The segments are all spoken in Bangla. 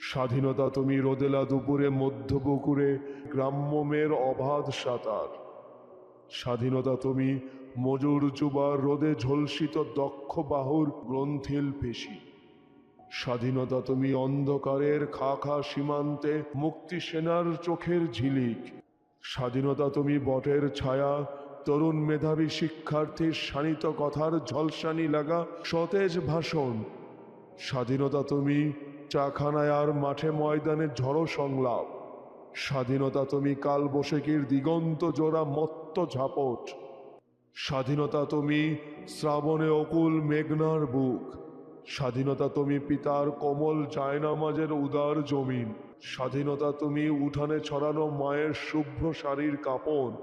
স্বাধীনতা তুমি রোদেলা দুপুরে মধ্য মধ্যপুকুরে গ্রাম্যমের অবাধ সাঁতার। স্বাধীনতা তুমি মজুর যুবার রোদে ঝলসিত দক্ষ বাহুর গ্রন্থিল পেশি। স্বাধীনতা তুমি অন্ধকারের খা খা সীমান্তে মুক্তি সেনার চোখের ঝিলিক। স্বাধীনতা তুমি বটের ছায়া, তরুণ মেধাবী শিক্ষার্থীর শানিত কথার ঝলসানি লাগা সতেজ ভাষণ। স্বাধীনতা তুমি চাখানায় আর মাঠে ময়দানে ঝড়ো সংলাপ। স্বাধীনতা তুমি কাল বসেকির দিগন্ত জোড়া মত্ত ঝাপট। স্বাধীনতা তুমি শ্রাবণে অকুল মেঘনার বুক। স্বাধীনতা তুমি পিতার কোমল জায়নামাজের উদার জমিন। স্বাধীনতা তুমি উঠানে ছড়ানো মায়ের শুভ্র শাড়ির কাপড়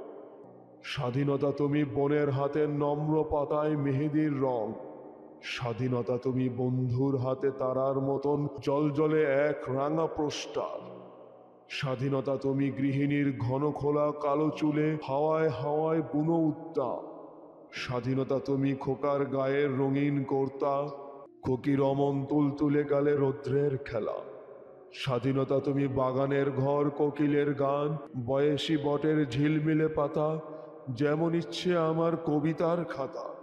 স্বাধীনতা তুমি বনের হাতের নম্র পাতায় মেহেদির রং। স্বাধীনতা তুমি বন্ধুর হাতে তারার মতন, জলজলে এক রাঙা প্রস্টার স্বাধীনতা তুমি গৃহিণীর ঘন খোলা কালো চুলে, হাওয়ায় হাওয়ায় বুনো উত্তাপ স্বাধীনতা তুমি খোকার গায়ের রঙিন কর্তা খোকি রমন তুলতুলে গালে রৌদ্রের খেলা। স্বাধীনতা তুমি বাগানের ঘর, কোকিলের গান, বয়সী বটের ঝিলমিলে পাতা, যেমন ইচ্ছে আমার কবিতার খাতা।